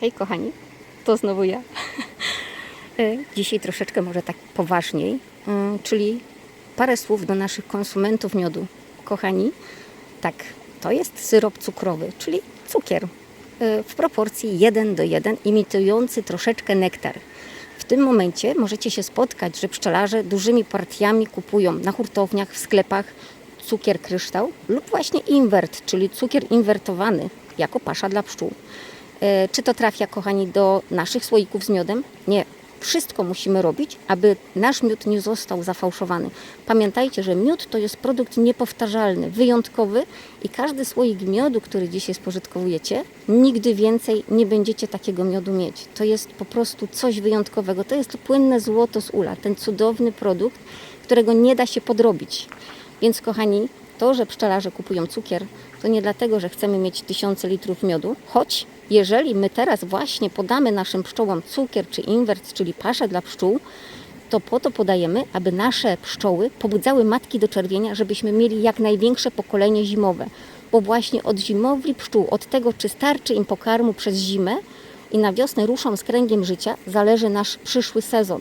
Hej kochani, to znowu ja. E, Dzisiaj troszeczkę może tak poważniej, mm, czyli parę słów do naszych konsumentów miodu. Kochani, tak, to jest syrop cukrowy, czyli cukier e, w proporcji 1 do 1, imitujący troszeczkę nektar. W tym momencie możecie się spotkać, że pszczelarze dużymi partiami kupują na hurtowniach, w sklepach cukier kryształ lub właśnie inwert, czyli cukier inwertowany jako pasza dla pszczół. E, Czy to trafia, kochani, do naszych słoików z miodem? Nie. Wszystko musimy robić, aby nasz miód nie został zafałszowany. Pamiętajcie, że miód to jest produkt niepowtarzalny, wyjątkowy i każdy słoik miodu, który dzisiaj spożytkowujecie, nigdy więcej nie będziecie takiego miodu mieć. To jest po prostu coś wyjątkowego. To jest to płynne złoto z ula, ten cudowny produkt, którego nie da się podrobić. Więc kochani, to, że pszczelarze kupują cukier, to nie dlatego, że chcemy mieć tysiące litrów miodu, choć jeżeli my teraz właśnie podamy naszym pszczołom cukier czy inwert, czyli paszę dla pszczół, to po to podajemy, aby nasze pszczoły pobudzały matki do czerwienia, żebyśmy mieli jak największe pokolenie zimowe. Bo właśnie od zimowli pszczół, od tego, czy starczy im pokarmu przez zimę i na wiosnę ruszą z kręgiem życia, zależy nasz przyszły sezon.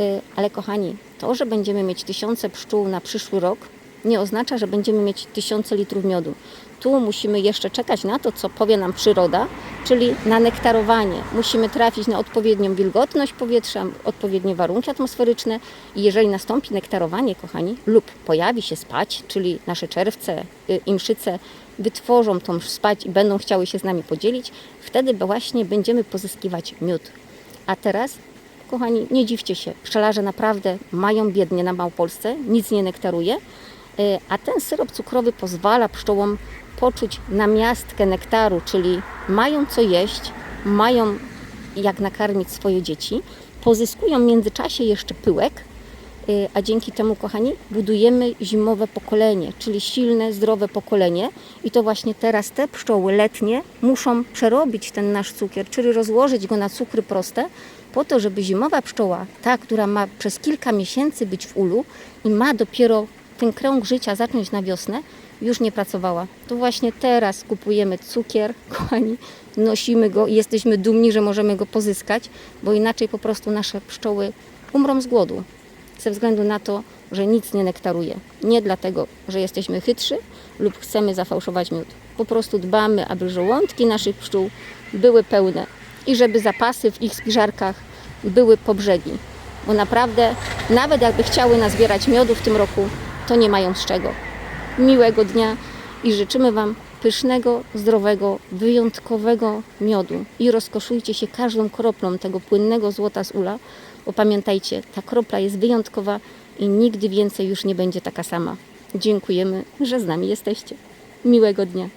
Y, Ale kochani, to, że będziemy mieć tysiące pszczół na przyszły rok, nie oznacza, że będziemy mieć tysiące litrów miodu. Tu musimy jeszcze czekać na to, co powie nam przyroda, czyli na nektarowanie. Musimy trafić na odpowiednią wilgotność powietrza, odpowiednie warunki atmosferyczne i jeżeli nastąpi nektarowanie, kochani, lub pojawi się spać, czyli nasze czerwce, y, imszyce wytworzą tą spać i będą chciały się z nami podzielić, wtedy właśnie będziemy pozyskiwać miód. A teraz Kochani, nie dziwcie się, pszczelarze naprawdę mają biednie na Małopolsce, nic nie nektaruje, a ten syrop cukrowy pozwala pszczołom poczuć namiastkę nektaru, czyli mają co jeść, mają jak nakarmić swoje dzieci, pozyskują w międzyczasie jeszcze pyłek, y, a dzięki temu, kochani, budujemy zimowe pokolenie, czyli silne, zdrowe pokolenie. I to właśnie teraz te pszczoły letnie muszą przerobić ten nasz cukier, czyli rozłożyć go na cukry proste, po to, żeby zimowa pszczoła, ta, która ma przez kilka miesięcy być w ulu i ma dopiero ten krąg życia zacząć na wiosnę, już nie pracowała. To właśnie teraz kupujemy cukier, kochani, nosimy go i jesteśmy dumni, że możemy go pozyskać, bo inaczej po prostu nasze pszczoły umrą z głodu ze względu na to, że nic nie nektaruje. Nie dlatego, że jesteśmy chytrzy lub chcemy zafałszować miód. Po prostu dbamy, aby żołądki naszych pszczół były pełne i żeby zapasy w ich spiżarkach były po brzegi. Bo naprawdę, nawet jakby chciały nazbierać miodu w tym roku, to nie mają z czego. Miłego dnia i życzymy Wam pysznego, zdrowego, wyjątkowego miodu i rozkoszujcie się każdą kroplą tego płynnego złota z ula, bo pamiętajcie, ta kropla jest wyjątkowa i nigdy więcej już nie będzie taka sama. Dziękujemy, że z nami jesteście. Miłego dnia.